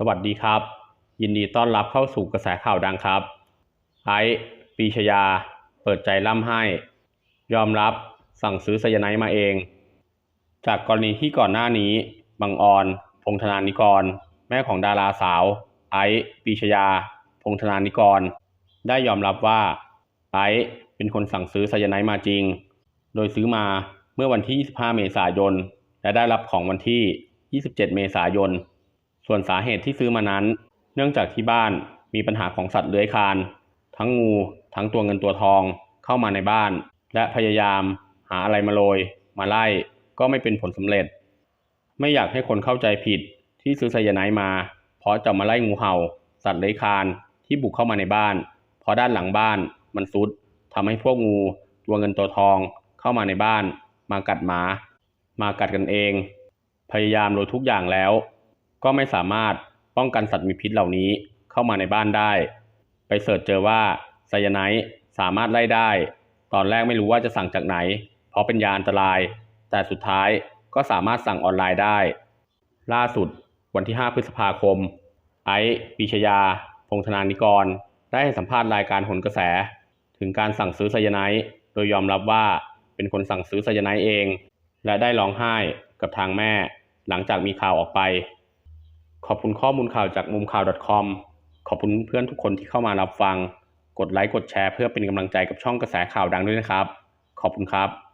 สวัสดีครับ ยินดีต้อนรับเข้าสู่กระแสข่าวดังครับ ไอซ์ปีชยา เปิดใจล่ำให้ ยอมรับสั่งซื้อไซยาไนด์มาเอง จากกรณีที่ก่อนหน้านี้ บังออน พงธนานิกร แม่ของดาราสาว ไอซ์ปีชยา พงธนานิกร ได้ยอมรับว่าไอซ์เป็นคนสั่งซื้อไซยาไนด์มาจริง โดยซื้อมาเมื่อวันที่ 25 เมษายน และได้รับของวันที่ 27 เมษายน ส่วนสาเหตุที่ซื้อมานั้น เนื่องจากที่บ้านมีปัญหาของสัตว์เลื้อยคลาน ทั้งงู ทั้งตัวเงินตัวทองเข้ามาในบ้าน และพยายามหาอะไรมาโรย มาไล่ก็ไม่เป็นผลสำเร็จ ไม่อยากให้คนเข้าใจผิดที่ซื้อไซยาไนมา เพราะจะมาไล่งูเห่า สัตว์เลื้อยคลานที่บุกเข้ามาในบ้าน เพราะด้านหลังบ้านมันซุดทำให้พวกงู ตัวเงินตัวทองเข้ามาในบ้าน มากัดหมา มากัดกันเอง พยายามโดยทุกอย่างแล้ว ก็ไม่สามารถป้องกันสัตว์มีพิษเหล่านี้เข้ามาในบ้านได้ ไปเสิร์ชเจอว่าไซยาไนด์สามารถไล่ได้ ตอนแรกไม่รู้ว่าจะสั่งจากไหน เพราะเป็นยาอันตราย แต่สุดท้ายก็สามารถสั่งออนไลน์ได้ ล่าสุดวันที่ 5 พฤษภาคม ไอซ์ปรีชยา พงธนานิกร ได้ให้สัมภาษณ์รายการหนกระแส ถึงการสั่งซื้อไซยาไนด์โดยยอมรับว่าเป็นคนสั่งซื้อไซยาไนด์เอง และได้ร้องไห้กับทางแม่ หลังจากมีข่าวออกไป ขอบคุณข้อมูลข่าวจากมุมข่าว .com ขอบคุณเพื่อนทุกคนที่เข้ามารับฟัง กดไลค์กดแชร์เพื่อเป็นกำลังใจกับช่องกระแสข่าวดังด้วยนะครับ ขอบคุณครับ